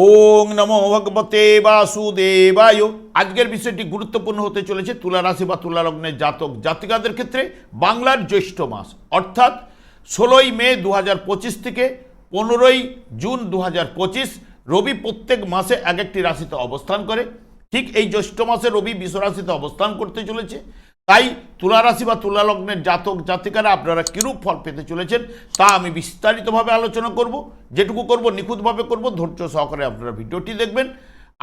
ওং নমো ভগবতে বাসুদেবায়। আজকের বিষয়টি গুরুত্বপূর্ণ হতে চলেছে তুলা রাশি বা তুলা লগ্নের জাতক জাতিকাদের ক্ষেত্রে বাংলার জ্যৈষ্ঠ মাস। অর্থাৎ ষোলোই মে দু হাজার পঁচিশ থেকে পনেরোই জুন দু হাজার পঁচিশ, রবি প্রত্যেক মাসে এক একটি রাশিতে অবস্থান করে। ঠিক এই জ্যৈষ্ঠ মাসে রবি বিশ্বরাশিতে অবস্থান করতে চলেছে। তাই তুলা রাশি বা তুলা লগ্নের জাতক জাতিকারা আপনারা কিরূপ ফল পেতে চলেছেন, তা আমি বিস্তারিতভাবে আলোচনা করব, যেটুকু করব, নিখুঁতভাবে করব, ধৈর্য সহকারে আপনারা ভিডিওটি দেখবেন।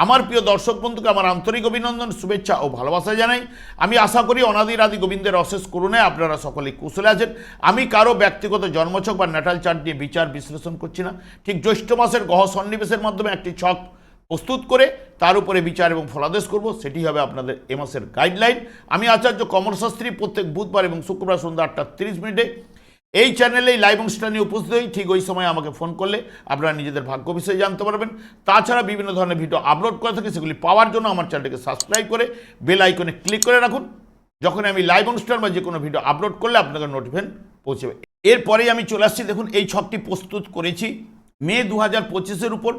আমার প্রিয় দর্শক বন্ধুকে আমার আন্তরিক অভিনন্দন, শুভেচ্ছা ও ভালোবাসা জানাই। আমি আশা করি অনাদির আদি গোবিন্দের অশেষ করুণে আপনারা সকলেই কুশলে আছেন। আমি কারও ব্যক্তিগত জন্মছক বা ন্যাটাল চার্ট দিয়ে বিচার বিশ্লেষণ করছি না। ঠিক জ্যৈষ্ঠ মাসের গহ সন্নিবেশের মাধ্যমে একটি ছক প্রস্তুত করে তার উপরে বিচার এবং ফলাদেশ করব, সেটি হবে আপনাদের এ মাসের গাইডলাইন আমি আচার্য কমলশাস্ত্রী প্রত্যেক বুধবার এবং শুক্রবার সন্ধ্যা আটটা তিরিশ মিনিটে এই চ্যানেলেই লাইভ অনুষ্ঠান উপস্থিত হই। ঠিক ওই সময় আমাকে ফোন করলে আপনারা নিজেদের ভাগ্য বিষয়ে জানতে পারবেন। তাছাড়া বিভিন্ন ধরনের ভিডিও আপলোড করে থাকে, সেগুলি পাওয়ার জন্য আমার চ্যানেলটিকে সাবস্ক্রাইব করে বেল আইকনে ক্লিক করে রাখুন। যখন আমি লাইভ অনুষ্ঠান বা যে কোনো ভিডিও আপলোড করলে আপনাকে নোটিফিকেশন পৌঁছবে এরপরেই আমি চলে আসছি। দেখুন, এই ছকটি প্রস্তুত করেছি মে দু হাজার পঁচিশের উপর।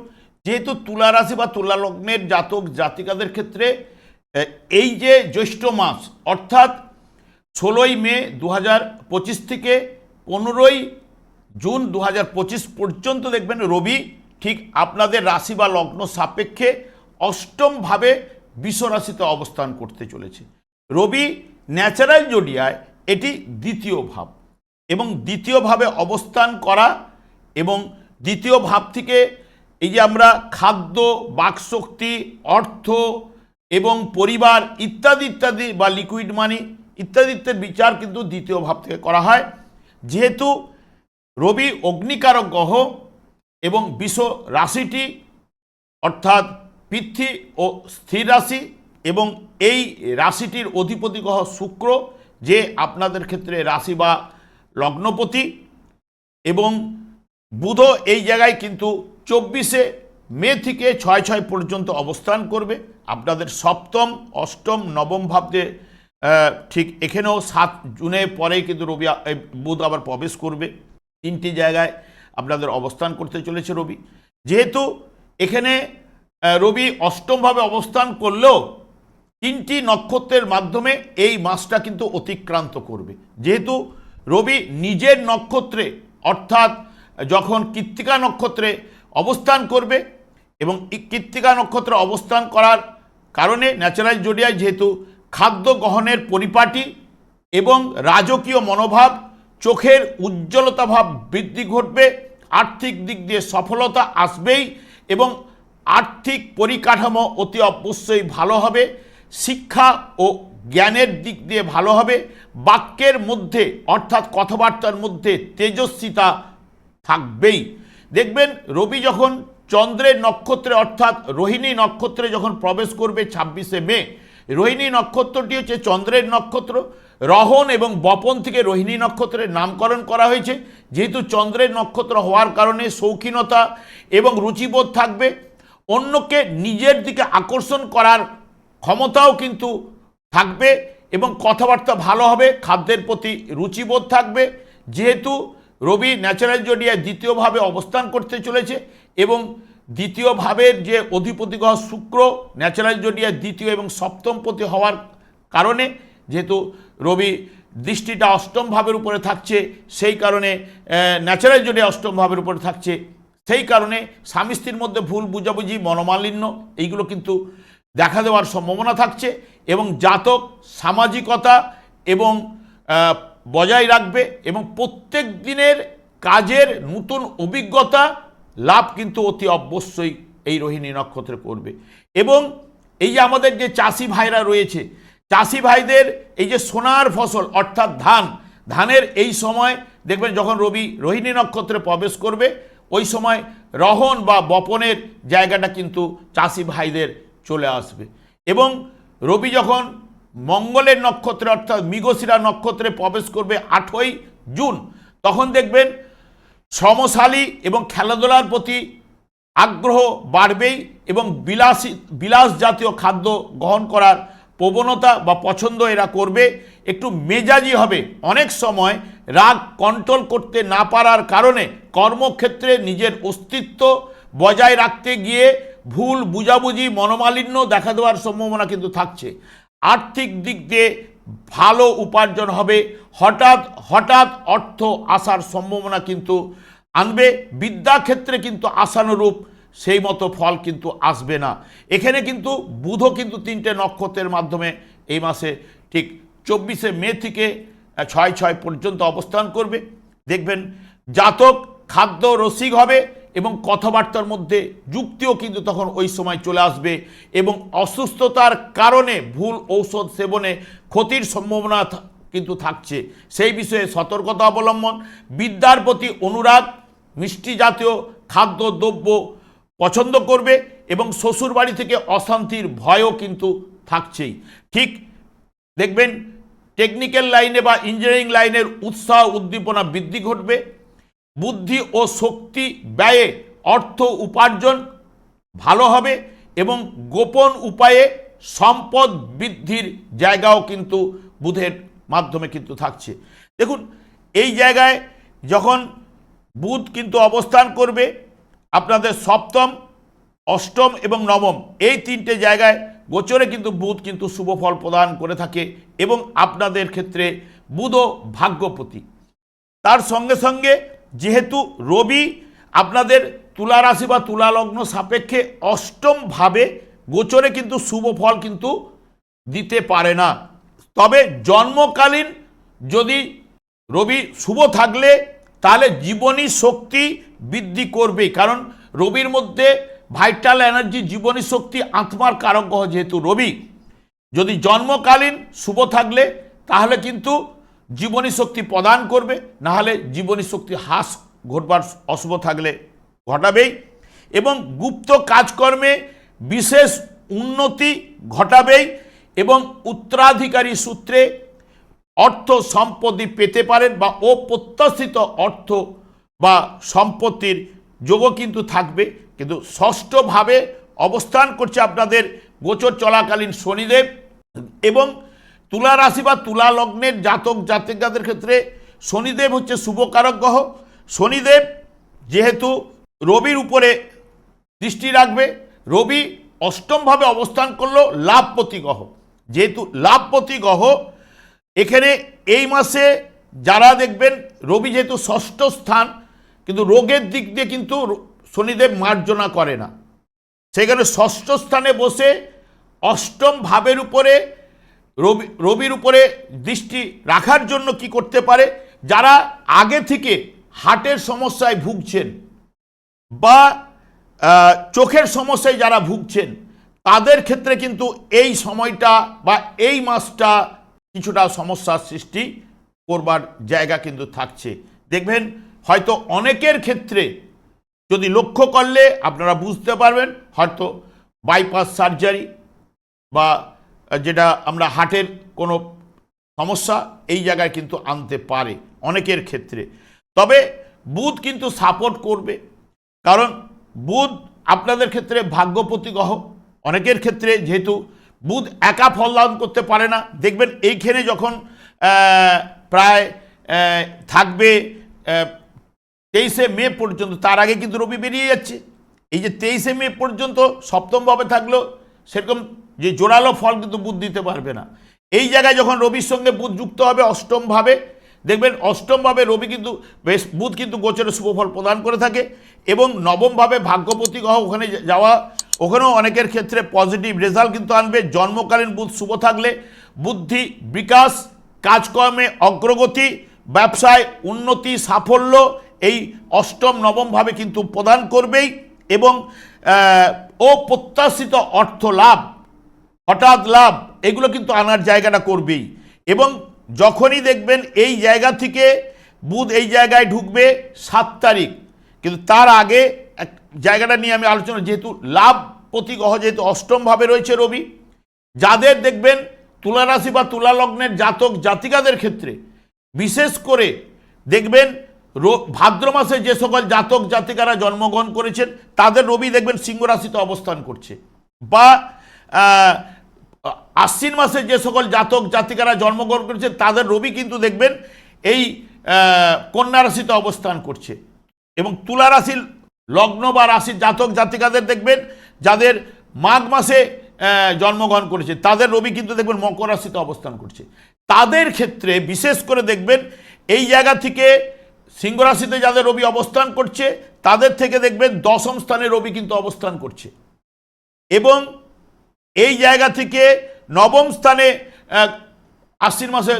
যেহেতু তুলা রাশি বা তুলা লগ্নের জাতক জাতিকাদের ক্ষেত্রে এই যে জ্যৈষ্ঠ মাস, অর্থাৎ ষোলোই মে দু পঁচিশ থেকে পনেরোই জুন দু পর্যন্ত দেখবেন রবি ঠিক আপনাদের রাশি বা লগ্ন সাপেক্ষে অষ্টমভাবে বিশ্বরাশিতে অবস্থান করতে চলেছে। রবি ন্যাচারাল জোডিয়ায় এটি দ্বিতীয় ভাব এবং দ্বিতীয়ভাবে অবস্থান করা এবং দ্বিতীয় ভাব থেকে এই যে আমরা খাদ্য, বাকশক্তি, অর্থ এবং পরিবার ইত্যাদি ইত্যাদি বা লিকুইড মানি ইত্যাদি ইত্যাদি বিচার কিন্তু দ্বিতীয় ভাব থেকে করা হয়। যেহেতু রবি অগ্নিকারক গ্রহ এবং বিশ্ব রাশিটি অর্থাৎ পৃথ্বী ও স্থির রাশি এবং এই রাশিটির অধিপতি গ্রহ শুক্র, যে আপনাদের ক্ষেত্রে রাশি বা লগ্নপতি এবং বুধ এই জায়গায় কিন্তু চব্বিশে মে থেকে ছয় ছয় পর্যন্ত অবস্থান করবে। আপনাদের সপ্তম, অষ্টম, নবম ভাবতে ঠিক এখানেও সাত জুনে পরেই কিন্তু রবি বুধ আবার প্রবেশ করবে। তিনটি জায়গায় আপনাদের অবস্থান করতে চলেছে রবি। যেহেতু এখানে রবি অষ্টমভাবে অবস্থান করলেও তিনটি নক্ষত্রের মাধ্যমে এই মাসটা কিন্তু অতিক্রান্ত করবে। যেহেতু রবি নিজের নক্ষত্রে, অর্থাৎ যখন কৃত্তিকা নক্ষত্রে অবস্থান করবে এবং কৃত্তিকা নক্ষত্র অবস্থান করার কারণে ন্যাচারাল জোডিয়ায় যেহেতু খাদ্য গ্রহণের পরিপাটি এবং রাজকীয় মনোভাব, চোখের উজ্জ্বলতা ভাব বৃদ্ধি ঘটবে, আর্থিক দিক দিয়ে সফলতা আসবেই এবং আর্থিক পরিকাঠামো অতি অবশ্যই ভালো হবে, শিক্ষা ও জ্ঞানের দিক দিয়ে ভালো হবে, বাক্যের মধ্যে অর্থাৎ কথাবার্তার মধ্যে তেজস্বিতা থাকবেই। দেখবেন রবি যখন চন্দ্রের নক্ষত্রে, অর্থাৎ রোহিণী নক্ষত্রে যখন প্রবেশ করবে ছাব্বিশে মে, রোহিণী নক্ষত্রটি হচ্ছে চন্দ্রের নক্ষত্র। রহন এবং বপন থেকে রোহিণী নক্ষত্রের নামকরণ করা হয়েছে। যেহেতু চন্দ্রের নক্ষত্র হওয়ার কারণে শৌখিনতা এবং রুচিবোধ থাকবে, অন্যকে নিজের দিকে আকর্ষণ করার ক্ষমতাও কিন্তু থাকবে এবং কথাবার্তা ভালো হবে, খাদ্যের প্রতি রুচিবোধ থাকবে। যেহেতু রবি ন্যাচারাল জোডিয়ায় দ্বিতীয়ভাবে অবস্থান করতে চলেছে এবং দ্বিতীয় ভাবের যে অধিপতি গ্রহ শুক্র, ন্যাচারাল জোডিয়ায় দ্বিতীয় এবং সপ্তম পতি হওয়ার কারণে, যেহেতু রবি দৃষ্টিটা অষ্টম ভাবের উপরে থাকছে, সেই কারণে ন্যাচারাল জোডিয়া অষ্টম ভাবের উপরে থাকছে। সেই কারণে স্বামী স্ত্রীর মধ্যে ভুল বুঝাবুঝি, মনোমালিন্য, এইগুলো কিন্তু দেখা দেওয়ার সম্ভাবনা থাকছে এবং জাতক, সামাজিকতা এবং বজায় রাখবে এবং প্রত্যেক দিনের কাজের নতুন অভিজ্ঞতা লাভ কিন্তু অতি অবশ্যই এই রোহিণী নক্ষত্রে করবে। এবং এই যে আমাদের যে চাষি ভাইরা রয়েছে, চাষি ভাইদের এই যে সোনার ফসল অর্থাৎ ধান, ধানের এই সময় দেখবেন যখন রবি, রোহিণী নক্ষত্রে প্রবেশ করবে, ওই সময় রহন বা বপনের জায়গাটা কিন্তু চাষি ভাইদের চলে আসবে। এবং রবি যখন মঙ্গলের নক্ষত্রে, অর্থাৎ মৃগশিরা নক্ষত্রে প্রবেশ করবে আটই জুন। তখন দেখবেন শ্রমশালী এবং খেলাধুলার প্রতি আগ্রহ বাড়বেই এবং বিলাসী, বিলাস জাতীয় খাদ্য গ্রহণ করার প্রবণতা বা পছন্দ এরা করবে। একটু মেজাজি হবে। অনেক সময় রাগ কন্ট্রোল করতে না পারার কারণে কর্মক্ষেত্রে নিজের অস্তিত্ব বজায় রাখতে গিয়ে ভুল বুঝাবুঝি, মনোমালিন্য দেখা দেওয়ার সম্ভাবনা কিন্তু থাকছে। আর্থিক দিক দিয়ে ভালো উপার্জন হবে। হঠাৎ হঠাৎ অর্থ আসার সম্ভাবনা কিন্তু আনবে। বিদ্যাক্ষেত্রে কিন্তু আশানুরূপ সেই মতো ফল কিন্তু আসবে না। এখানে কিন্তু বুধও কিন্তু তিনটে নক্ষত্রের মাধ্যমে এই মাসে ঠিক চব্বিশে মে থেকে ছয় ছয় পর্যন্ত অবস্থান করবে। দেখবেন জাতক, খাদ্য, রসিক হবে। এবং কথাবার্তার মধ্যে যুক্তিও কিন্তু তখন ওই সময় চলে আসবে এবং অসুস্থতার কারণে ভুল ঔষধ সেবনে ক্ষতির সম্ভাবনা কিন্তু থাকছে। সেই বিষয়ে সতর্কতা অবলম্বন, বিদ্যার প্রতি অনুরাগ, মিষ্টি জাতীয় খাদ্য, দ্রব্য পছন্দ করবে এবং শ্বশুর বাড়ি থেকে অশান্তির ভয়ও কিন্তু থাকছেই। ঠিক দেখবেন টেকনিক্যাল লাইনে বা ইঞ্জিনিয়ারিং লাইনের উৎসাহ উদ্দীপনা বৃদ্ধি ঘটবে। বুদ্ধি ও শক্তি ব্যয়ে অর্থ উপার্জন ভালো হবে এবং গোপন উপায়ে সম্পদ বৃদ্ধির জায়গাও কিন্তু বুধের মাধ্যমে কিন্তু থাকছে। দেখুন, এই জায়গায় যখন বুধ কিন্তু অবস্থান করবে, আপনাদের সপ্তম, অষ্টম এবং নবম, এই তিনটে জায়গায় গোচরে কিন্তু বুধ কিন্তু শুভ ফল প্রদান করে থাকে এবং আপনাদের ক্ষেত্রে বুধও ভাগ্যপতি। তার সঙ্গে সঙ্গে যেহেতু রবি আপনাদের তুলা রাশি বা তুলা লগ্ন সাপেক্ষে অষ্টমভাবে গোচরে কিন্তু শুভ ফল কিন্তু দিতে পারে না। তবে জন্মকালীন যদি রবি শুভ থাকলে তাহলে জীবনী শক্তি বৃদ্ধি করবে। কারণ রবির মধ্যে ভাইটাল এনার্জি জীবনী শক্তি আত্মার কারক যেহেতু রবি। যদি জন্মকালীন শুভ থাকলে তাহলে কিন্তু জীবনী শক্তি প্রদান করবে না হলে জীবনী শক্তি হ্রাস ঘটবার অশুভ থাকলে ঘটাবেই। এবং গুপ্ত কাজকর্মে বিশেষ উন্নতি ঘটাবেই এবং উত্তরাধিকারী সূত্রে অর্থ সম্পত্তি পেতে পারেন বা অপ্রত্যাশিত অর্থ বা সম্পত্তির যোগও কিন্তু থাকবে। কিন্তু ষষ্ঠভাবে অবস্থান করছে আপনাদের গোচর চলাকালীন শনিদেব এবং তুলা রাশি বা তুলা লগ্নের জাতক জাতিকাদের ক্ষেত্রে শনিদেব হচ্ছে শুভকারক গ্রহ। শনিদেব যেহেতু রবির উপরে দৃষ্টি রাখবে, রবি অষ্টমভাবে অবস্থান করল লাভপতি গ্রহ। যেহেতু লাভপতি গ্রহ, এখানে এই মাসে যারা দেখবেন, রবি যেহেতু ষষ্ঠ স্থান, কিন্তু রোগের দিক দিয়ে কিন্তু শনিদেব মার্জনা করে না। সেখানে ষষ্ঠ স্থানে বসে অষ্টম ভাবের উপরে রবি, রবির উপরে দৃষ্টি রাখার জন্য কি করতে পারে? যারা আগে থেকে হার্টের সমস্যায় ভুগছেন বা চোখের সমস্যায় যারা ভুগছেন, তাদের ক্ষেত্রে কিন্তু এই সময়টা বা এই মাসটা কিছুটা সমস্যার সৃষ্টি করবার জায়গা কিন্তু থাকছে। দেখবেন, হয়তো অনেকের ক্ষেত্রে যদি লক্ষ্য করলে আপনারা বুঝতে পারবেন, হয়তো বাইপাস সার্জারি বা যেটা আমরা হার্টের কোনো সমস্যা এই জায়গায় কিন্তু আনতে পারে অনেকের ক্ষেত্রে। তবে বুধ কিন্তু সাপোর্ট করবে। কারণ বুধ আপনাদের ক্ষেত্রে ভাগ্যপতি গ্রহ অনেকের ক্ষেত্রে যেহেতু বুধ একা ফলদান করতে পারে না, দেখবেন এইখানে যখন প্রায় থাকবে তেইশে মে পর্যন্ত, তার আগে কিন্তু রবি বেরিয়ে যাচ্ছে। এই যে তেইশে মে পর্যন্ত সপ্তমভাবে থাকল সেরকম যে জোরালো ফল কিন্তু বুধ দিতে পারবে না। এই জায়গায় যখন রবির সঙ্গে বুধ যুক্ত হবে অষ্টমভাবে, দেখবেন অষ্টমভাবে রবি কিন্তু বেশ, বুধ কিন্তু গোচরে শুভফল প্রদান করে থাকে এবং নবমভাবে ভাগ্যপতি গ্রহ ওখানে যাওয়া, ওখানেও অনেকের ক্ষেত্রে পজিটিভ রেজাল্ট কিন্তু আনবে। জন্মকালীন বুধ শুভ থাকলে বুদ্ধি, বিকাশ, কাজকর্মে অগ্রগতি, ব্যবসায় উন্নতি, সাফল্য এই অষ্টম, নবমভাবে কিন্তু প্রদান করবেই এবং অপ্রত্যাশিত অর্থ লাভ হঠাৎ লাভ, এগুলো কিন্তু আনার জায়গাটা করবেই। এবং যখনই দেখবেন এই জায়গা থেকে বুধ এই জায়গায় ঢুকবে সাত তারিখ, কিন্তু তার আগে এক জায়গাটা নিয়ে আমি আলোচনা, যেহেতু লাভ প্রতি গ্রহ যেহেতু অষ্টমভাবে রয়েছে রবি, যাদের দেখবেন তুলা রাশি বা তুলা লগ্নের জাতক জাতিকাদের ক্ষেত্রে, বিশেষ করে দেখবেন ভাদ্র মাসে যে সকল জাতক জাতিকারা জন্মগ্রহণ করেছেন, তাদের রবি দেখবেন সিংহ রাশিতে অবস্থান করছে। বা আশ্বিন মাসে যে সকল জাতক জাতিকারা জন্মগ্রহণ করেছে, তাদের রবি কিন্তু দেখবেন এই কন্যা রাশিতে অবস্থান করছে। এবং তুলা রাশির লগ্ন বা রাশির জাতক জাতিকাদের দেখবেন যাদের মাঘ মাসে জন্মগ্রহণ করেছে, তাদের রবি কিন্তু দেখবেন মকর রাশিতে অবস্থান করছে। তাদের ক্ষেত্রে বিশেষ করে দেখবেন এই জায়গা থেকে সিংহ রাশিতে যাদের রবি অবস্থান করছে, তাদের থেকে দেখবেন দশম স্থানে রবি কিন্তু অবস্থান করছে। এবং এই জায়গা থেকে নবম স্থানে আশ্বিন মাসে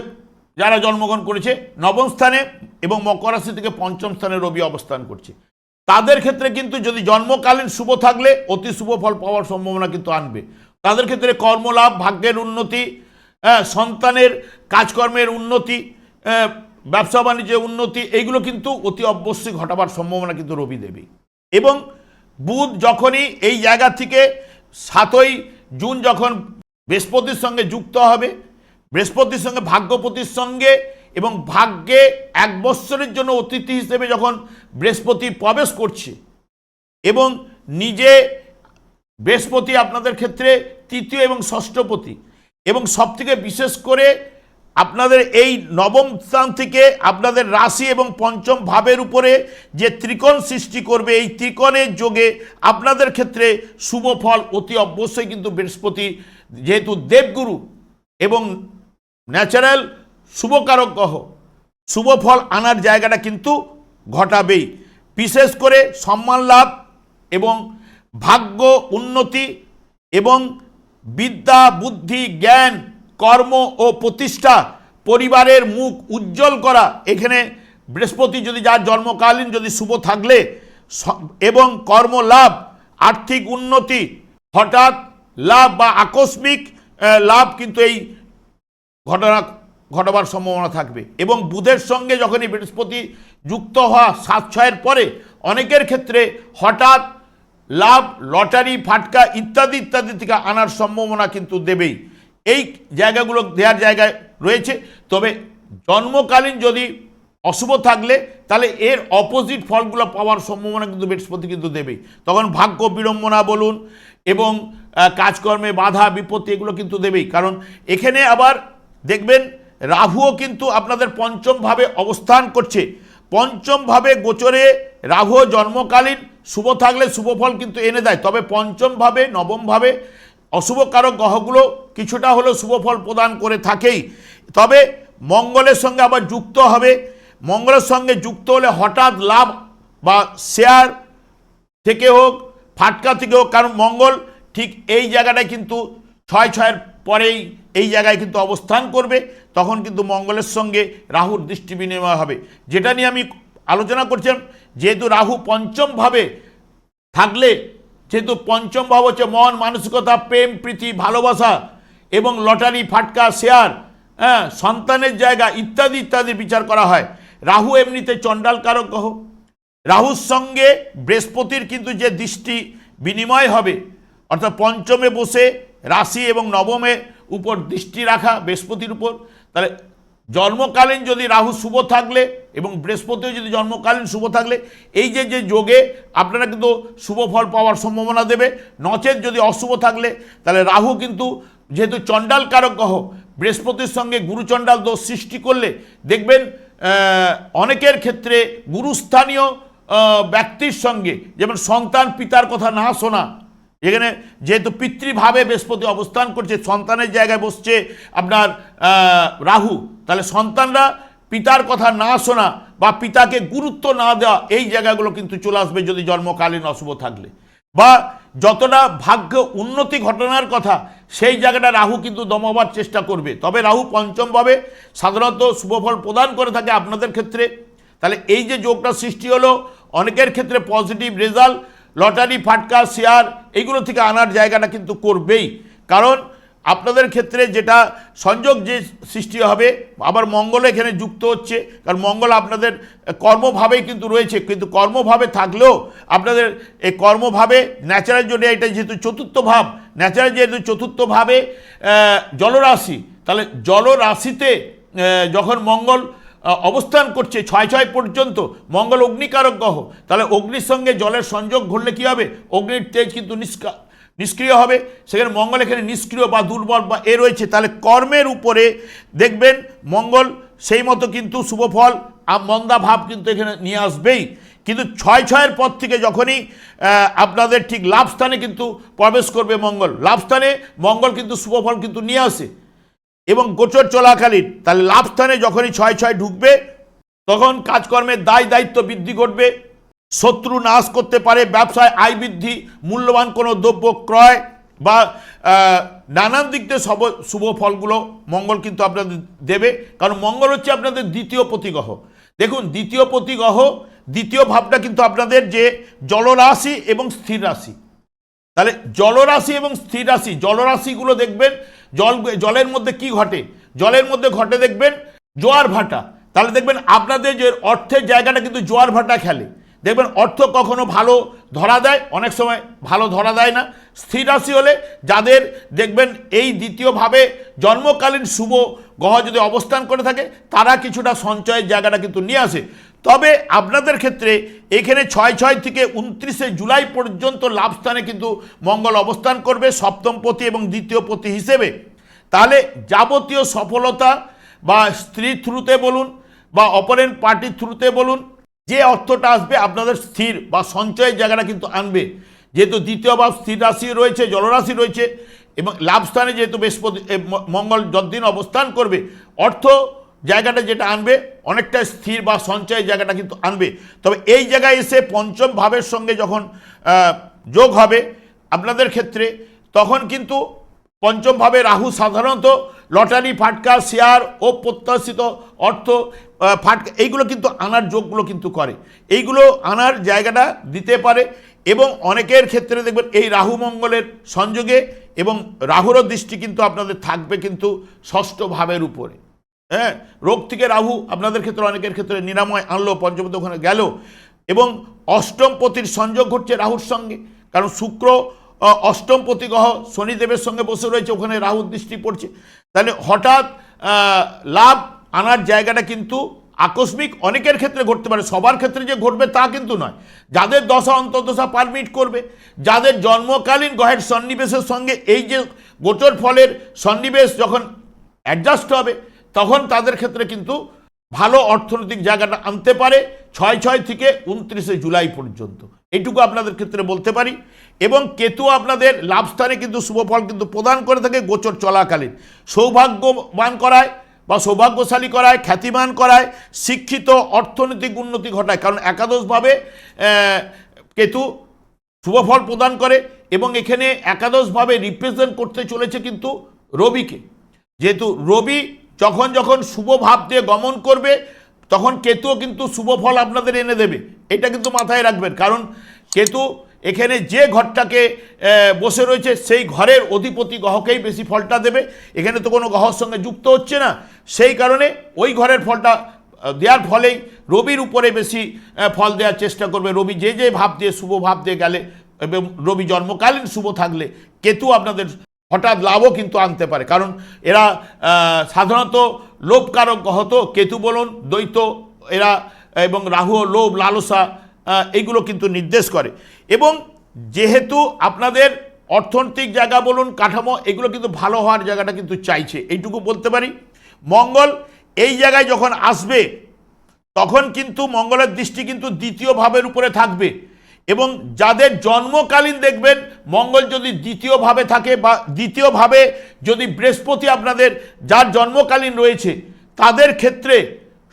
যারা জন্মগ্রহণ করেছে, নবম স্থানে এবং মকর রাশি থেকে পঞ্চম স্থানে রবি অবস্থান করছে। তাদের ক্ষেত্রে কিন্তু যদি জন্মকালীন শুভ থাকলে, অতি শুভ ফল পাওয়ার সম্ভাবনা কিন্তু আনবে। তাদের ক্ষেত্রে কর্মলাভ, ভাগ্যের উন্নতি সন্তানের কাজকর্মের উন্নতি ব্যবসা বাণিজ্যের উন্নতি এইগুলো কিন্তু অতি অবশ্যই ঘটাবার সম্ভাবনা কিন্তু রবি দেবী। এবং বুধ যখনই এই জায়গা থেকে সাতই জুন যখন বৃহস্পতির সঙ্গে যুক্ত হবে, বৃহস্পতির সঙ্গে ভাগ্যপতির সঙ্গে এবং ভাগ্যে এক বৎসরের জন্য অতিথি হিসেবে যখন বৃহস্পতি প্রবেশ করছে এবং নিজে বৃহস্পতি আপনাদের ক্ষেত্রে তৃতীয় এবং ষষ্ঠপতি এবং সবথেকে বিশেষ করে আপনাদের এই নবম স্থান থেকে আপনাদের রাশি এবং পঞ্চম ভাবের উপরে যে ত্রিকোণ সৃষ্টি করবে, এই ত্রিকোণের যোগে আপনাদের ক্ষেত্রে শুভ ফল অতি অবশ্যই কিন্তু বৃহস্পতি। যেহেতু দেবগুরু এবং ন্যাচারাল শুভকারক গ্রহ, শুভ ফল আনার জায়গাটা কিন্তু ঘটাবেই। বিশেষ করে সম্মান লাভ এবং ভাগ্য, উন্নতি এবং বিদ্যা, বুদ্ধি, জ্ঞান কর্ম ও প্রতিষ্ঠা পরিবারের মুখ উজ্জ্বল করা। এখানে বৃহস্পতি যদি যার জন্মকালীন যদি শুভ থাকলে এবং কর্ম লাভ, আর্থিক উন্নতি, হঠাৎ লাভ বা আকস্মিক লাভ কিন্তু এই ঘটনা, ঘটবার সম্ভাবনা থাকবে। এবং বুধের সঙ্গে যখনই বৃহস্পতি যুক্ত হওয়া সাত, ছয়ের পরে, অনেকের ক্ষেত্রে হঠাৎ লাভ, লটারি, ফাটকা ইত্যাদি ইত্যাদি থেকে আনার সম্ভাবনা কিন্তু দেবেই। এই জায়গাগুলো দেওয়ার জায়গায় রয়েছে। তবে জন্মকালীন যদি অশুভ থাকলে, তাহলে এর অপোজিট ফলগুলো পাওয়ার সম্ভাবনা কিন্তু বৃহস্পতি কিন্তু দেবেই। তখন ভাগ্য বিড়ম্বনা বলুন এবং কাজকর্মে বাধা, বিপত্তি এগুলো কিন্তু দেবেই। কারণ এখানে আবার দেখবেন, রাহুও কিন্তু আপনাদের পঞ্চমভাবে অবস্থান করছে। পঞ্চমভাবে গোচরে রাহু জন্মকালীন, শুভ থাকলে শুভ ফল কিন্তু এনে দেয়। তবে পঞ্চম ভাবে অশুভ কারক গ্রহগুলো কিছুটা হলেও শুভ ফল প্রদান করে থাকেই। তবে মঙ্গলের সঙ্গে আবার যুক্ত হবে। মঙ্গলের সঙ্গে যুক্ত হলে হঠাৎ লাভ বা শেয়ার থেকে হোক, ফাটকা থেকে হোক, কারণ মঙ্গল ঠিক এই জায়গাটায় কিন্তু ছয় ছয়ের পরেই এই জায়গায় কিন্তু অবস্থান করবে। তখন কিন্তু মঙ্গলের সঙ্গে রাহুর দৃষ্টি বিনিময় হবে। যেটা নিয়ে আমি আলোচনা করছিলাম, যেহেতু রাহু পঞ্চমভাবে থাকলে যেহেতু পঞ্চম ভাব হচ্ছে মন, মানসিকতা, প্রেম, প্রীতি, ভালোবাসা এবং লটারি, ফাটকা, শেয়ার হ্যাঁ সন্তানের জায়গা ইত্যাদি ইত্যাদি বিচার করা হয়। রাহু এমনিতে চণ্ডাল কারক গ্রহ। রাহুর সঙ্গে বৃহস্পতির কিন্তু যে দৃষ্টি বিনিময় হবে, অর্থাৎ পঞ্চমে বসে রাশি এবং নবমে উপর দৃষ্টি রাখা বৃহস্পতির উপর, তাহলে জন্মকালীন যদি রাহু শুভ থাকলে এবং বৃহস্পতিও যদি জন্মকালীন শুভ থাকলে, এই যে যে যোগে আপনারা কিন্তু শুভ ফল পাওয়ার সম্ভাবনা দেবে। নচেত যদি অশুভ থাকলে, তাহলে রাহু কিন্তু যেহেতু চণ্ডাল কারক গ্রহ, বৃহস্পতির সঙ্গে গুরুচণ্ডাল দোষ সৃষ্টি করলে, দেখবেন অনেকের ক্ষেত্রে গুরুস্থানীয় ব্যক্তির সঙ্গে, যেমন সন্তান পিতার কথা না শোনা এখানে যেহেতু পিতৃভাবে বৃহস্পতি অবস্থান করছে, সন্তানের জায়গায় বসছে আপনার রাহু, তাহলে সন্তানরা পিতার কথা না শোনা বা পিতাকে গুরুত্ব না দেওয়া, এই জায়গাগুলো কিন্তু চলে আসবে যদি জন্মকালীন অশুভ থাকলে। বা যতটা ভাগ্য উন্নতি ঘটনার কথা, সেই জায়গাটা রাহু কিন্তু দমাবার চেষ্টা করবে। তবে রাহু পঞ্চমভাবে সাধারণত শুভফল প্রদান করে থাকে আপনাদের ক্ষেত্রে। তাহলে এই যে যোগটা সৃষ্টি হলো, অনেকের ক্ষেত্রে পজিটিভ রেজাল্ট লটারি, ফাটকা, শেয়ার, এইগুলো থেকে আনার জায়গাটা কিন্তু করবেই। কারণ আপনাদের ক্ষেত্রে যেটা সংযোগ যে সৃষ্টি হবে, আবার মঙ্গল এখানে যুক্ত হচ্ছে, কারণ মঙ্গল আপনাদের কর্মভাবেই কিন্তু রয়েছে, কিন্তু কর্মভাবে থাকলেও আপনাদের এই কর্মভাবে ন্যাচারাল জন্য এটা যেহেতু চতুর্থ ভাব ন্যাচারাল যেহেতু চতুর্থ ভাবে জলরাশি, তাহলে জলরাশিতে যখন মঙ্গল অবস্থান করছে। ছয় ছয় পর্যন্ত মঙ্গল অগ্নিকারক গ্রহ। তাহলে অগ্নির সঙ্গে জলের সংযোগ ঘটলে কি হবে? অগ্নির তেজ কিন্তু নিষ্কা, নিষ্ক্রিয় হবে। সেখানে মঙ্গল এখানে নিষ্ক্রিয় বা দুর্বল বা এ রয়েছে। তাহলে কর্মের উপরে দেখবেন মঙ্গল সেই মতো কিন্তু শুভ ফল মন্দা ভাব কিন্তু এখানে নিয়ে আসবেই। কিন্তু ছয় ছয়ের পর থেকে যখনই আপনাদের ঠিক লাভ স্থানে কিন্তু প্রবেশ করবে মঙ্গল। লাভ স্থানে মঙ্গল কিন্তু শুভফল কিন্তু নিয়ে আসে। এবং গোচর চলাকালীন, তাহলে লাভ স্থানে যখনই ছয় ছয় ঢুকবে, তখন কাজকর্মের দায় দায়িত্ব বৃদ্ধি ঘটবে। শত্রু নাশ করতে পারে, ব্যবসায় আয় বৃদ্ধি, মূল্যবান কোনো দ্রব্য ক্রয় বা নানান দিক দিয়ে সব শুভ ফলগুলো মঙ্গল কিন্তু আপনাদের দেবে। কারণ মঙ্গল হচ্ছে আপনাদের দ্বিতীয় প্রতিগ্রহ। দেখুন, দ্বিতীয় প্রতিগ্রহ, দ্বিতীয় ভাবটা কিন্তু আপনাদের যে জলরাশি এবং স্থির রাশি। তাহলে জলরাশি এবং স্থির রাশি, জলরাশিগুলো দেখবেন জল, জলের মধ্যে কি ঘটে? জলের মধ্যে ঘটে দেখবেন জোয়ার ভাটা। তাহলে দেখবেন আপনাদের যে অর্থের জায়গাটা কিন্তু জোয়ার ভাটা খেলে। দেখবেন অর্থ কখনো ভালো ধরা দেয়, অনেক সময় ভালো ধরা দেয় না। স্থির রাশি হলে যাদের দেখবেন এই দ্বিতীয়ভাবে জন্মকালীন শুভ গ্রহ যদি অবস্থান করে থাকে, তারা কিছুটা সঞ্চয়ের জায়গাটা কিন্তু নিয়ে আসে। তবে আপনাদের ক্ষেত্রে এখানে ছয় ছয় থেকে উনত্রিশে জুলাই পর্যন্ত লাভ স্থানে কিন্তু মঙ্গল অবস্থান করবে সপ্তম পতি এবং দ্বিতীয় পতি হিসেবে। তাহলে যাবতীয় সফলতা বা স্ত্রী থ্রুতে বলুন বা অপরেন পার্টির থ্রুতে বলুন, যে অর্থটা আসবে আপনাদের স্থির বা সঞ্চয়ের জায়গাটা কিন্তু আনবে। যেহেতু দ্বিতীয় ভাব স্থির রাশি রয়েছে, জলরাশি রয়েছে এবং লাভ স্থানে যেহেতু বৃহস্পতি মঙ্গল যতদিন অবস্থান করবে, অর্থ জায়গাটা যেটা আনবে, অনেকটা স্থির বা সঞ্চয় জায়গাটা কিন্তু আনবে। তবে এই জায়গায় এসে পঞ্চম ভাবের সঙ্গে যখন যোগ হবে আপনাদের ক্ষেত্রে, তখন কিন্তু পঞ্চম ভাবে রাহু সাধারণত লটারি, ফাটকা, শেয়ার ও প্রত্যাশিত অর্থ ফাটকা, এইগুলো কিন্তু আনার যোগগুলো কিন্তু করে। এইগুলো আনার জায়গাটা দিতে পারে এবং অনেকের ক্ষেত্রে দেখবেন এই রাহু মঙ্গলের সংযোগে এবং রাহুরও দৃষ্টি কিন্তু আপনাদের থাকবে কিন্তু ষষ্ঠ ভাবের উপরে। হ্যাঁ রোগ থেকে রাহু আপনাদের ক্ষেত্রে, অনেকের ক্ষেত্রে নিরাময় আনলো, পঞ্চমত ওখানে গেল। এবং অষ্টম পতির সংযোগ ঘটছে রাহুর সঙ্গে। কারণ শুক্র অষ্টম গ্রহ শনিদেবের সঙ্গে বসে রয়েছে, ওখানে রাহুর দৃষ্টি পড়ছে। তাহলে হঠাৎ লাভ আনার জায়গাটা কিন্তু আকস্মিক অনেকের ক্ষেত্রে ঘটতে পারে। সবার ক্ষেত্রে যে ঘটবে তা কিন্তু নয়। যাদের দশা, অন্তর্দশা পারমিট করবে, যাদের জন্মকালীন গ্রহের সন্নিবেশের সঙ্গে এই যে গোচর ফলের সন্নিবেশ যখন অ্যাডজাস্ট হবে তখন তাদের ক্ষেত্রে কিন্তু ভালো অর্থনৈতিক জায়গাটা আনতে পারে ছয় ছয় থেকে উনত্রিশে জুলাই পর্যন্ত। এটুকু আপনাদের ক্ষেত্রে বলতে পারি। এবং কেতু আপনাদের লাভস্থানে কিন্তু শুভফল কিন্তু প্রদান করে থাকে গোচর চলাকালীন। সৌভাগ্যবান করায় বা সৌভাগ্যশালী করায়, খ্যাতিমান করায়, শিক্ষিত অর্থনৈতিক উন্নতি ঘটায়। কারণ একাদশভাবে কেতু শুভফল প্রদান করে এবং এখানে একাদশভাবে রিপ্রেজেন্ট করতে চলেছে কিন্তু রবিকে। যেহেতু রবি যখন যখন শুভ ভাব দিয়ে গমন করবে, তখন কেতুও কিন্তু শুভ ফল আপনাদের এনে দেবে। এটা কিন্তু মাথায় রাখবেন। কারণ কেতু এখানে যে ঘরটাকে বসে রয়েছে, সেই ঘরের অধিপতি গ্রহকেই বেশি ফলটা দেবে। এখানে তো কোনো গ্রহর সঙ্গে যুক্ত হচ্ছে না। সেই কারণে ওই ঘরের ফলটা দেওয়ার ফলেই রবির উপরে বেশি ফল দেওয়ার চেষ্টা করবে। রবি যে যে ভাব দিয়ে, শুভ ভাব দিয়ে গেলে, এবং রবি জন্মকালীন শুভ থাকলে, কেতু আপনাদের হঠাৎ লাভও কিন্তু আনতে পারে। কারণ এরা সাধারণত লোভকারক গ্রহ তো কেতু বলুন দ্বৈত এরা এবং রাহু লোভ লালসা আহ, এইগুলো কিন্তু নির্দেশ করে। এবং যেহেতু আপনাদের অর্থনৈতিক জায়গা বলুন কাঠামো এগুলো কিন্তু ভালো হওয়ার জায়গাটা কিন্তু চাইছে। এইটুকু বলতে পারি। মঙ্গল এই জায়গায় যখন আসবে তখন কিন্তু মঙ্গলের দৃষ্টি কিন্তু দ্বিতীয় ভাবের উপরে থাকবে। এবং যাদের জন্মকালীন দেখবেন, মঙ্গল যদি দ্বিতীয়ভাবে থাকে বা দ্বিতীয়ভাবে যদি বৃহস্পতি আপনাদের, যার জন্মকালীন রয়েছে, তাদের ক্ষেত্রে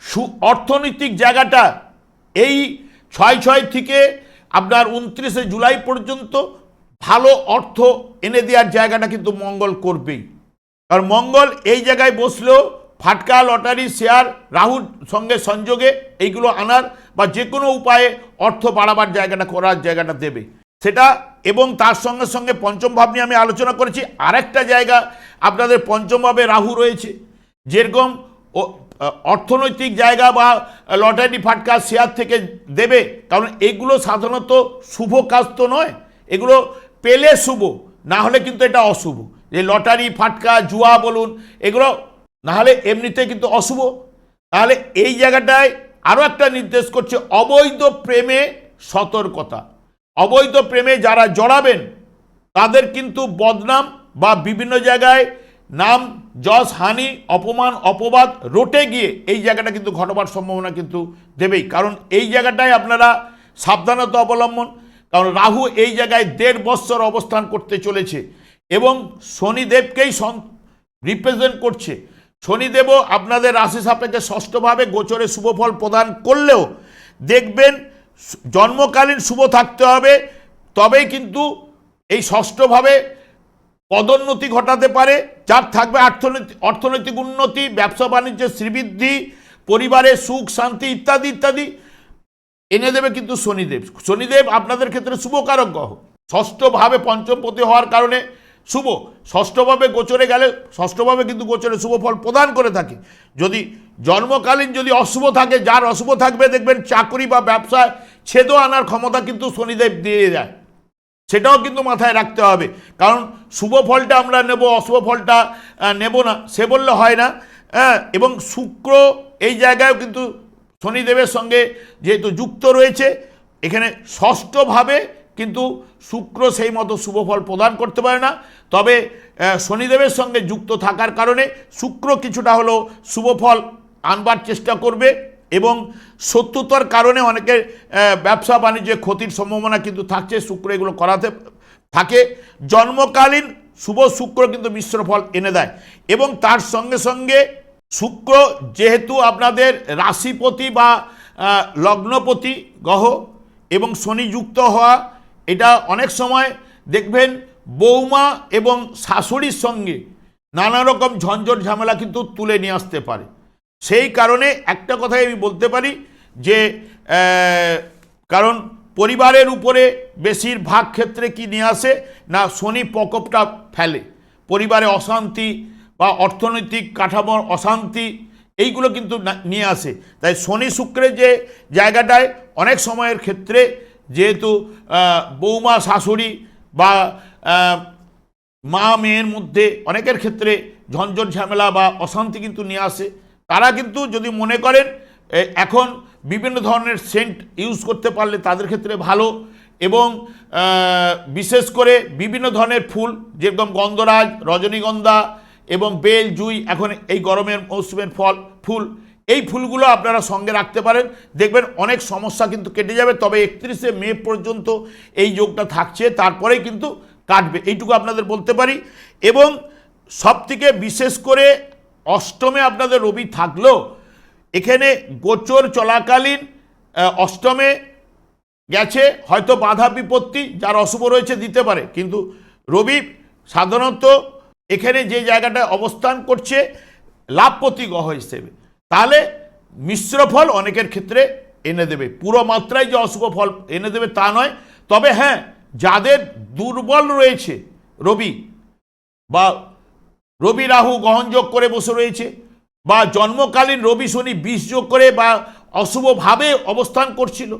সু, অর্থনৈতিক জায়গাটা এই ছয় ছয় থেকে আপনার উনত্রিশে জুলাই পর্যন্ত ভালো অর্থ এনে দেওয়ার জায়গাটা কিন্তু মঙ্গল করবেই। কারণ মঙ্গল এই জায়গায় বসলেও ফাটকা, লটারি, শেয়ার, রাহুর সঙ্গে সংযোগে এইগুলো আনার বা যে কোনো উপায়ে অর্থ বাড়াবার জায়গাটা, করার জায়গাটা দেবে। সেটা এবং তার সঙ্গে সঙ্গে পঞ্চম ভাব নিয়ে আমি আলোচনা করেছি। আরেকটা জায়গা, আপনাদের পঞ্চম ভাবে রাহু রয়েছে। যেরকম অর্থনৈতিক জায়গা বা লটারি ফাটকা শেয়ার থেকে দেবে, কারণ এগুলো সাধারণত শুভ কাজ তো নয়, এগুলো পেলে শুভ, না হলে কিন্তু এটা অশুভ। যে লটারি, ফাটকা, জুয়া বলুন, এগুলো না হলে এমনিতে কিন্তু অশুভ। তাহলে এই জায়গাটায় আরও একটা নির্দেশ করছে অবৈধ প্রেমে সতর্কতা। অবৈধ প্রেমে যারা জড়াবেন, তাদের কিন্তু বদনাম বা বিভিন্ন জায়গায় নাম, যশ, হানি, অপমান, অপবাদ রোটে গিয়ে এই জায়গাটা কিন্তু ঘটবার সম্ভাবনা কিন্তু দেবেই। কারণ এই জায়গাটায় আপনারা সাবধানতা অবলম্বন, কারণ রাহু এই জায়গায় দেড় বৎসর অবস্থান করতে চলেছে এবং শনিদেবকেই রিপ্রেজেন্ট করছে। শনিদেবও আপনাদের রাশি সাপেক্ষে ষষ্ঠভাবে গোচরে শুভফল প্রদান করলেও দেখবেন জন্মকালীন শুভ থাকতে হবে, তবেই কিন্তু এই ষষ্ঠভাবে পদোন্নতি ঘটাতে পারে, যার থাকবে অর্থনৈতিক অর্থনৈতিক উন্নতি, ব্যবসা বাণিজ্যের শ্রীবৃদ্ধি পরিবারের সুখ, শান্তি ইত্যাদি ইত্যাদি। এনে দেবে কিন্তু শনিদেব। শনিদেব আপনাদের ক্ষেত্রে শুভকারক গ্রহ। ষষ্ঠভাবে পঞ্চমপতি হওয়ার কারণে শুভ। ষষ্ঠভাবে গোচরে গেলে, ষষ্ঠভাবে কিন্তু গোচরে শুভ ফল প্রদান করে থাকে। যদি জন্মকালীন যদি অশুভ থাকে, যার অশুভ থাকবে, দেখবেন চাকরি বা ব্যবসায় ছেদও আনার ক্ষমতা কিন্তু শনিদেব দিয়ে যায় সেটাও কিন্তু মাথায় রাখতে হবে। কারণ শুভ ফলটা আমরা নেব, অশুভ ফলটা নেব না, সে বললে হয় না। হ্যাঁ এবং শুক্র এই জায়গায়ও কিন্তু শনিদেবের সঙ্গে যেহেতু যুক্ত রয়েছে, এখানে ষষ্ঠভাবে কিন্তু শুক্র সেই মতো শুভ ফল প্রদান করতে পারে না। তবে শনিদেবের সঙ্গে যুক্ত থাকার কারণে শুক্র কিছুটা হলেও শুভ ফল আনবার চেষ্টা করবে এবং শত্রুতার কারণে অনেকের ব্যবসা বাণিজ্যে ক্ষতির সম্ভাবনা কিন্তু থাকছে, শুক্র এগুলো করাতে থাকে। জন্মকালীন শুভ শুক্র কিন্তু মিশ্র ফল এনে দেয় এবং তার সঙ্গে সঙ্গে শুক্র যেহেতু আপনাদের রাশিপতি বা লগ্নপতি গ্রহ এবং শনিযুক্ত হওয়া এটা অনেক সময় দেখবেন বৌমা এবং শাশুড়ির সঙ্গে নানা রকম ঝঞ্ঝট ঝামেলা কিন্তু তুলে নিয়ে আসতে পারে। সেই কারণে একটা কথাই আমি বলতে পারি যে কারণ পরিবারের উপরে বেশিরভাগ ক্ষেত্রে কি নিয়ে আসে না শনি প্রকোপটা ফেলে। পরিবারে অশান্তি বা অর্থনৈতিক কাঠামোর অশান্তি এইগুলো কিন্তু নিয়ে আসে। তাই শনি শুক্রের যে জায়গাটায় অনেক সময়ের ক্ষেত্রে যেহেতু বৌমা শাশুড়ি বা মা মেয়ের মধ্যে অনেকের ক্ষেত্রে ঝঞ্ঝট ঝামেলা বা অশান্তি কিন্তু নিয়ে আসে। তারা কিন্তু যদি মনে করেন এখন বিভিন্ন ধরনের সেন্ট ইউজ করতে পারলে তাদের ক্ষেত্রে ভালো এবং বিশেষ করে বিভিন্ন ধরনের ফুল যেরকম গন্ধরাজ, রজনীগন্ধা এবং বেল, জুই, এখন এই গরমের মৌসুমের ফল, ফুল এই ফুলগুলো আপনারা সঙ্গে রাখতে পারেন। দেখবেন অনেক সমস্যা কিন্তু কেটে যাবে, তবে একত্রিশে মে পর্যন্ত এই যোগটা থাকছে, তারপরেই কিন্তু কাটবে। এইটুকু আপনাদের বলতে পারি। এবং সবথেকে বিশেষ করে অষ্টমে আপনাদের রবি থাকলেও এখানে গোচর চলাকালীন অষ্টমে গেছে, হয়তো বাধা বিপত্তি, যার অশুভ রয়েছে দিতে পারে। কিন্তু রবি সাধারণত এখানে যে জায়গাটায় অবস্থান করছে, লাভপতি গ্রহ হিসেবে। তাহলে মিশ্র ফল অনেকের ক্ষেত্রে এনে দেবে। পুরো মাত্রায় যে অশুভ ফল এনে দেবে তা নয়। তবে হ্যাঁ যাদের দুর্বল রয়েছে, রবি বা রবি রাহু গ্রহণযোগ করে বসে রয়েছে বা জন্মকালীন রবি শনি বিষ যোগ করে বা অশুভভাবে অবস্থান করছিল,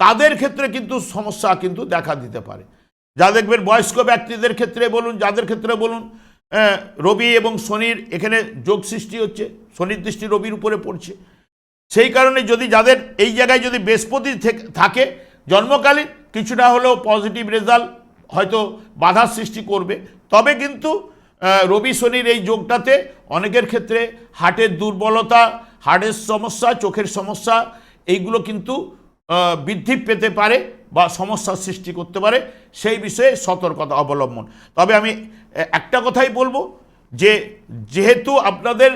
তাদের ক্ষেত্রে কিন্তু সমস্যা কিন্তু দেখা দিতে পারে। যা দেখবেন বয়স্ক ব্যক্তিদের ক্ষেত্রে বলুন, যাদের ক্ষেত্রে বলুন রবি এবং শনির এখানে যোগ সৃষ্টি হচ্ছে, শনির দৃষ্টি রবির উপরে পড়ছে। সেই কারণে যদি যাদের এই জায়গায় যদি বৃহস্পতি থেকে- জন্মকালীন কিছুটা হলেও পজিটিভ রেজাল্ট হয়তো বাধার সৃষ্টি করবে। তবে কিন্তু রবি শনির এই যোগটাতে অনেকের ক্ষেত্রে হার্টের দুর্বলতা, হার্টের সমস্যা, চোখের সমস্যা, এইগুলো কিন্তু বৃদ্ধি পেতে পারে বা সমস্যার সৃষ্টি করতে পারে। সেই বিষয়ে সতর্কতা অবলম্বন। তবে আমি একটা কথাই বলব যে যেহেতু আপনাদের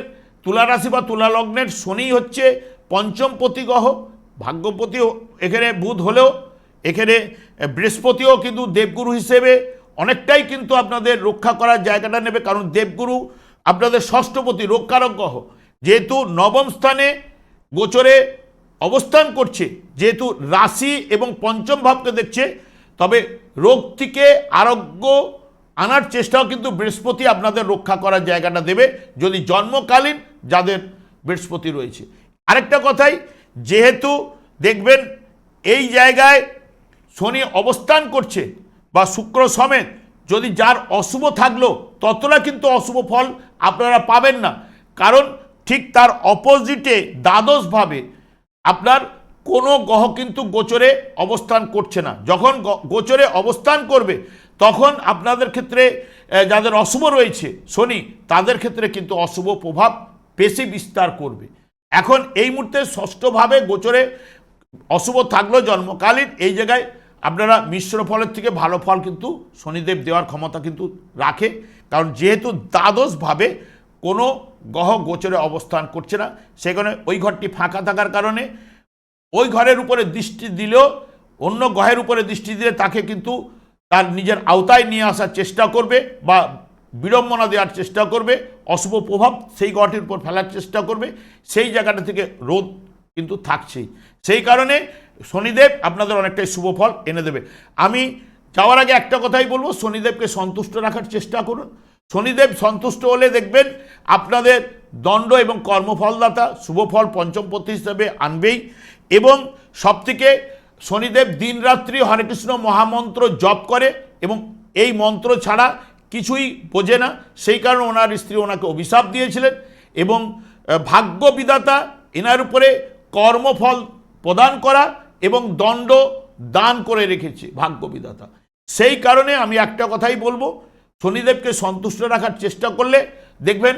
তুলা রাশি বা তুলা লগ্নের শনি হচ্ছে পঞ্চম পতি গ্রহ ভাগ্যপতিও এখানে বুধ হলেও, এখানে বৃহস্পতিও কিন্তু দেবগুরু হিসেবে অনেকটাই কিন্তু আপনাদের রক্ষা করার জায়গাটা নেবে। কারণ দেবগুরু আপনাদের ষষ্ঠপতি রক্ষারক গ্রহ। যেহেতু নবম স্থানে গোচরে অবস্থান করছে, যেহেতু রাশি এবং পঞ্চম ভাবকে দেখছে, তবে রোগ থেকে আরোগ্য আনার চেষ্টাও কিন্তু বৃহস্পতি আপনাদের রক্ষা করার জায়গাটা দেবে, যদি জন্মকালীন যাদের বৃহস্পতি রয়েছে। আরেকটা কথাই, যেহেতু দেখবেন এই জায়গায় শনি অবস্থান করছে বা শুক্র সমেত, যদি যার অশুভ থাকল, ততটা কিন্তু অশুভ ফল আপনারা পাবেন না। কারণ ঠিক তার অপোজিটে দ্বাদশভাবে আপনার কোনো গ্রহ কিন্তু গোচরে অবস্থান করছে না। যখন গোচরে অবস্থান করবে তখন আপনাদের ক্ষেত্রে যাদের অশুভ রয়েছে, শনি, তাদের ক্ষেত্রে কিন্তু অশুভ প্রভাব বেশি বিস্তার করবে। এখন এই মুহূর্তে ষষ্ঠভাবে গোচরে অশুভ থাকলেও জন্মকালীন, এই জায়গায় আপনারা মিশ্র ফলের থেকে ভালো ফল কিন্তু শনিদেব দেওয়ার ক্ষমতা কিন্তু রাখে। কারণ যেহেতু দ্বাদশভাবে কোনো গ্রহ গোচরে অবস্থান করছে না, সেখানে ওই ঘরটি ফাঁকা থাকার কারণে ওই ঘরের উপরে দৃষ্টি দিলেও অন্য গ্রহের উপরে দৃষ্টি দিলে তাকে কিন্তু তার নিজের আওতায় নিয়ে আসার চেষ্টা করবে বা বিড়ম্বনা দেওয়ার চেষ্টা করবে, অশুভ প্রভাব সেই গ্রহটির উপর ফেলার চেষ্টা করবে, সেই জায়গাটা থেকে রোদ কিন্তু থাকছেই। সেই কারণে শনিদেব আপনাদের অনেকটাই শুভ ফল এনে দেবে। আমি যাওয়ার আগে একটা কথাই বলব, শনিদেবকে সন্তুষ্ট রাখার চেষ্টা করুন। শনিদেব সন্তুষ্ট হলে দেখবেন আপনাদের দণ্ড এবং কর্মফলদাতা শুভ শুভফল পঞ্চমপতি হিসাবে আনবেই এবং সবথেকে শনিদেব দিনরাত্রি হরে কৃষ্ণ মহামন্ত্র জপ করে এবং এই মন্ত্র ছাড়া কিছুই বোঝে না। সেই কারণে ওনার স্ত্রী ওনাকে অভিশাপ দিয়েছিলেন এবং ভাগ্য বিধাতা এনার উপরে কর্মফল প্রদান করা এবং দণ্ড দান করে রেখেছে ভাগ্য বিধাতা সেই কারণে আমি একটা কথাই বলব, শনিদেবকে সন্তুষ্ট রাখার চেষ্টা করলে দেখবেন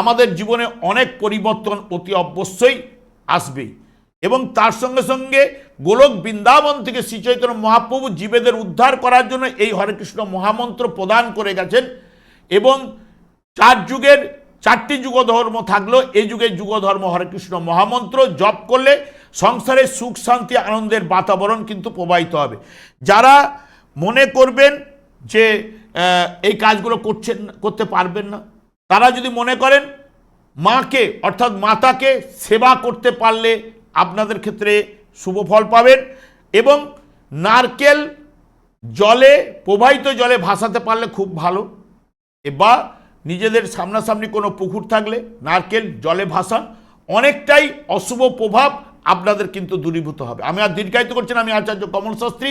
আমাদের জীবনে অনেক পরিবর্তন অতি অবশ্যই আসবেই। এবং তার সঙ্গে সঙ্গে গোলক বৃন্দাবন থেকে শ্রীচৈতন্য মহাপ্রভু জীবেদের উদ্ধার করার জন্য এই হরে কৃষ্ণ মহামন্ত্র প্রদান করে গেছেন এবং চার যুগের চারটি যুগ ধর্ম থাকলেও এই যুগের যুগ ধর্ম হরে কৃষ্ণ মহামন্ত্র জপ করলে সংসারে সুখ, শান্তি, আনন্দের বাতাবরণ কিন্তু প্রবাহিত হবে। যারা মনে করবেন যে এই কাজগুলো করছেন, করতে পারবেন না, তারা যদি মনে করেন মাকে, অর্থাৎ মাতাকে সেবা করতে পারলে আপনাদের ক্ষেত্রে শুভ ফল পাবেন এবং নারকেল জলে, প্রবাহিত জলে ভাসাতে পারলে খুব ভালো। বা নিজেদের সামনাসামনি কোনো পুকুর থাকলে নারকেল জলে ভাসা অনেকটাই অশুভ প্রভাব আপনাদের কিন্তু দূরীভূত হবে। আমি আর দীর্ঘায়িত করছি না, আমি আচার্য কমল শাস্ত্রী।